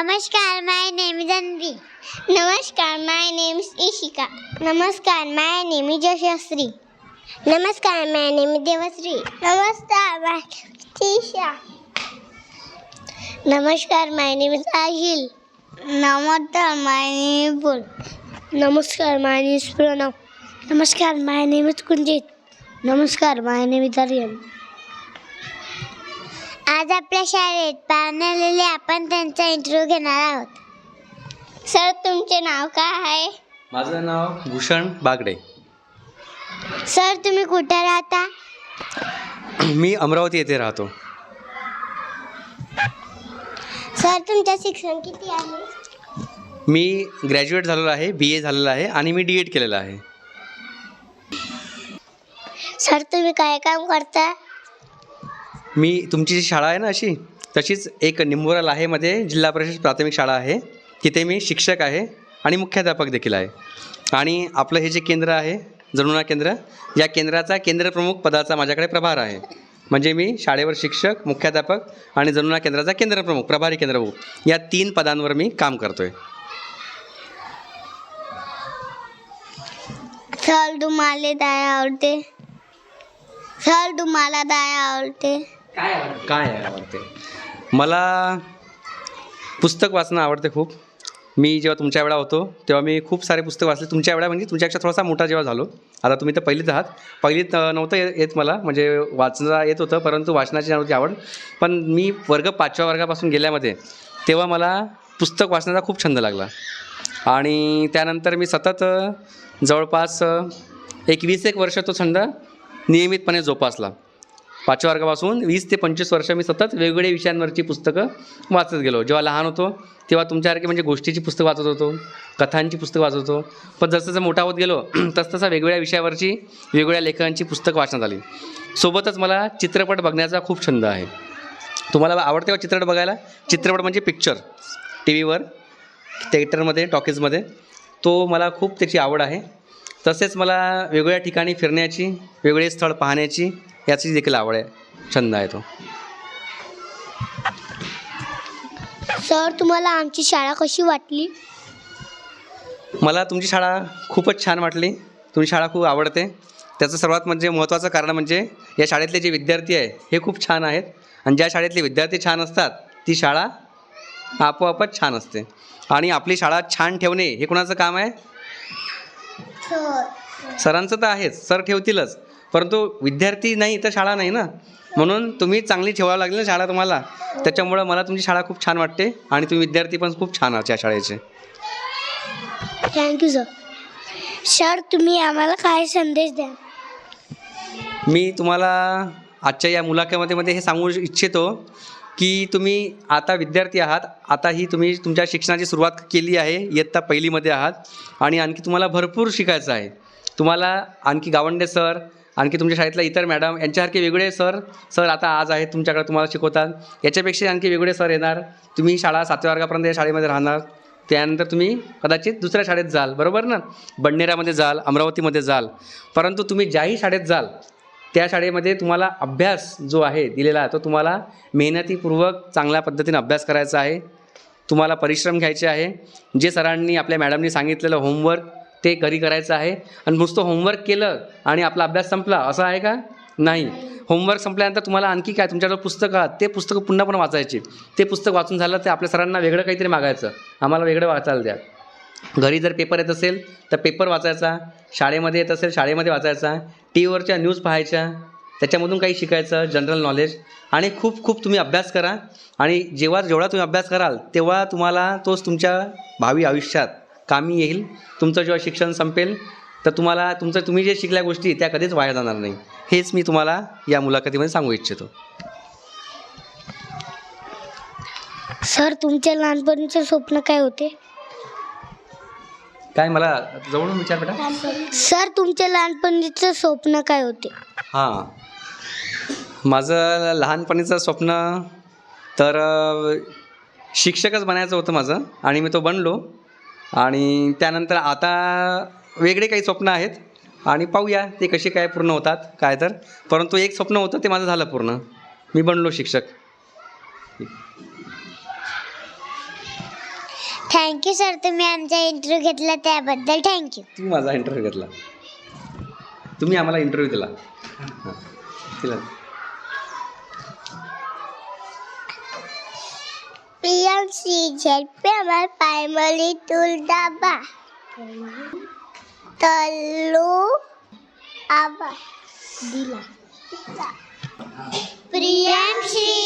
Namaskar, my name is Anvi. Namaskar, my name is Ishika. Namaskar, my name is Joshasri. Namaskar, my name is Devasri. Namaskar, my name is Tisha. Namaskar, my name is Ajil. Namaskar, my name is Bull. Namaskar, my name is Pranav. Namaskar, my name is Kunjit. Namaskar, my name is Aryan. आज आपल्या शाळेत पाहुणे आलेले आपण त्यांचा interview घेणार आहोत. Sir तुमचे नाव काय आहे? माझं नाव भूषण बागडे. सर तुम्ही कुठे राहता? मी अमरावती येथे राहतो. सर तुमचं शिक्षण किती आहे? मी ग्रॅज्युएट झालेलो आहे बी ए झालेलं आहे आणि मी डी एड केलेलं आहे. सर तुम्ही काय काम करता? मी तुमची जी शाळा आहे ना अशी तशीच एक निंबोरा लाहेमध्ये जिल्हा परिषद प्राथमिक शाळा आहे. तिथे मी शिक्षक आहे आणि मुख्याध्यापक देखील आहे. आणि आपलं हे जे केंद्र आहे जनुना केंद्र या केंद्राचा केंद्रप्रमुख पदाचा माझ्याकडे प्रभार आहे. म्हणजे मी शाळेवर शिक्षक मुख्याध्यापक आणि जणुना केंद्राचा केंद्रप्रमुख प्रभारी केंद्रप्रमुख या तीन पदांवर मी काम करतो आहे सर तुम्हाला काय आवडते. सर तुम्हाला काय आवडते? काय आहे आवडते? मला पुस्तक वाचणं आवडते खूप. मी जेव्हा तुमच्या वेळा होतो तेव्हा मी खूप सारे पुस्तक वाचले. तुमच्या वेळा म्हणजे तुमच्यापेक्षा थोडासा मोठा जेव्हा झालो आता तुम्ही तर पहिलीच आहात. पहिलीत नव्हतं येत मला म्हणजे वाचणं येत होतं परंतु वाचनाची नव्हती आवड. पण मी वर्ग पाचव्या वर्गापासून गेल्यामध्ये तेव्हा मला पुस्तक वाचण्याचा खूप छंद लागला. आणि त्यानंतर मी सतत जवळपास एक वीस एक वर्ष तो छंद नियमितपणे जोपासला. पाचव्या वर्गापासून वीस ते पंचवीस वर्ष मी सतत वेगवेगळ्या विषयांवरची पुस्तकं वाचत गेलो. जेव्हा लहान होतो तेव्हा तुमच्यासारखे म्हणजे गोष्टीची पुस्तकं वाचत होतो कथांची पुस्तकं वाचत होतो. पण जसं मोठा होत गेलो तसतसा वेगवेगळ्या विषयावरची वेगवेगळ्या लेखकांची पुस्तकं वाचण्यात आली. सोबतच मला चित्रपट बघण्याचा खूप छंद आहे. तुम्हाला आवडते का चित्रपट बघायला? चित्रपट म्हणजे पिक्चर टी व्हीवर थिएटरमध्ये टॉकीजमध्ये. तो मला खूप त्याची आवड आहे. तसेच मला वेगवेगळ्या ठिकाणी फिरण्याची वेगवेगळे स्थळ पाहण्याची याची देखील आवड आहे. छंद आहे तो. सर तुम्हाला आमची शाळा कशी वाटली? मला तुमची शाळा खूपच छान वाटली. तुमची शाळा खूप आवडते. त्याचं सर्वात म्हणजे महत्त्वाचं कारण म्हणजे या शाळेतले जे विद्यार्थी आहे हे खूप छान आहेत. आणि ज्या शाळेतले विद्यार्थी छान असतात ती शाळा आपोआपच छान असते. आणि आपली शाळा छान ठेवणे हे कोणाचं काम आहे? सरांचं तर आहेच. सर ठेवतीलच. परंतु विद्यार्थी नाही तर शाळा नाही ना. म्हणून तुम्ही चांगली ठेवावं लागेल ना शाळा तुम्हाला. त्याच्यामुळं मला तुमची शाळा खूप छान वाटते आणि तुम्ही विद्यार्थी पण खूप छान आहात या शाळेचे. थँक्यू सर सर तुम्ही आम्हाला काय संदेश द्या मी तुम्हाला आजच्या या मुलाखतीमध्ये हे सांगू इच्छितो की तुम्ही आता विद्यार्थी आहात. आता ही तुम्ही तुमच्या शिक्षणाची सुरुवात केली आहे. इयत्ता पहिलीमध्ये आहात. आणि आणखी तुम्हाला भरपूर शिकायचं आहे. तुम्हाला आणखी गावंडे सर आणखी तुमच्या शाळेतल्या इतर मॅडम यांच्यासारखे वेगळे सर सर आता आज आहेत तुमच्याकडे तुम्हाला शिकवतात. याच्यापेक्षा आणखी वेगळे सर येणार. तुम्ही शाळा सातव्या वर्गापर्यंत या शाळेमध्ये राहणार. त्यानंतर तुम्ही कदाचित दुसऱ्या शाळेत जाल. बरोबर ना? बडनेरामध्ये जाल अमरावतीमध्ये जाल. परंतु तुम्ही ज्याही शाळेत जाल त्या शाळेमध्ये तुम्हाला अभ्यास जो आहे दिलेला तो तुम्हाला मेहनतीपूर्वक चांगल्या पद्धतीने अभ्यास करायचा आहे. तुम्हाला परिश्रम घ्यायचे आहे. जे सरांनी आपल्या मॅडमनी सांगितलेलं होमवर्क ते घरी करायचं आहे. आणि नुसतं होमवर्क केलं आणि आपला अभ्यास संपला असं आहे का? नाही. होमवर्क संपल्यानंतर तुम्हाला आणखी काय? तुमच्याकडे पुस्तकं आहात. ते पुस्तकं पुन्हा पण वाचायचे. ते पुस्तक वाचून झालं ते आपल्या सरांना वेगळं काहीतरी मागायचं. आम्हाला वेगळं वाचायला द्या. घरी जर पेपर येत असेल तर पेपर वाचायचा. शाळेमध्ये येत असेल शाळेमध्ये वाचायचा. टी व्हीवरच्या न्यूज पाहायच्या. त्याच्यामधून काही शिकायचं जनरल नॉलेज आणि खूप खूप तुम्ही अभ्यास करा. आणि जेव्हा जेवढा तुम्ही अभ्यास कराल तेव्हा तुम्हाला तोच तुमच्या भावी आयुष्यात कामी येईल. तुमचं जेव्हा शिक्षण संपेल तर तुम्हाला तुमचं तुम्ही जे शिकल्या गोष्टी त्या कधीच वाया जाणार नाही. हेच मी तुम्हाला या मुलाखतीमध्ये सांगू इच्छितो. सर तुमच्या लहानपणीचे स्वप्न काय होते? काय मला जवळून विचार बेटा. सर तुमच्या लहानपणीचं स्वप्न काय होते? हां. माझं लहानपणीचं स्वप्न तर शिक्षकच बनायचं होतं माझं आणि मी तो बनलो. आणि त्यानंतर आता वेगळे काही स्वप्न आहेत. आणि पाहूया ते कसे काय पूर्ण होतात काय तर. परंतु एक स्वप्न होतं ते माझं झालं पूर्ण. मी बनलो शिक्षक. थँक्यू सर तुम्ही आमचा इंटरव्ह्यू घेतला त्याबद्दल थँक्यू तुम्ही माझा इंटरव्ह्यू घेतला. तुम्ही आम्हाला इंटरव्ह्यू दिला. दिला. Piam si jet piam pai mali tul daba. Telu aba. Dila. Piam si.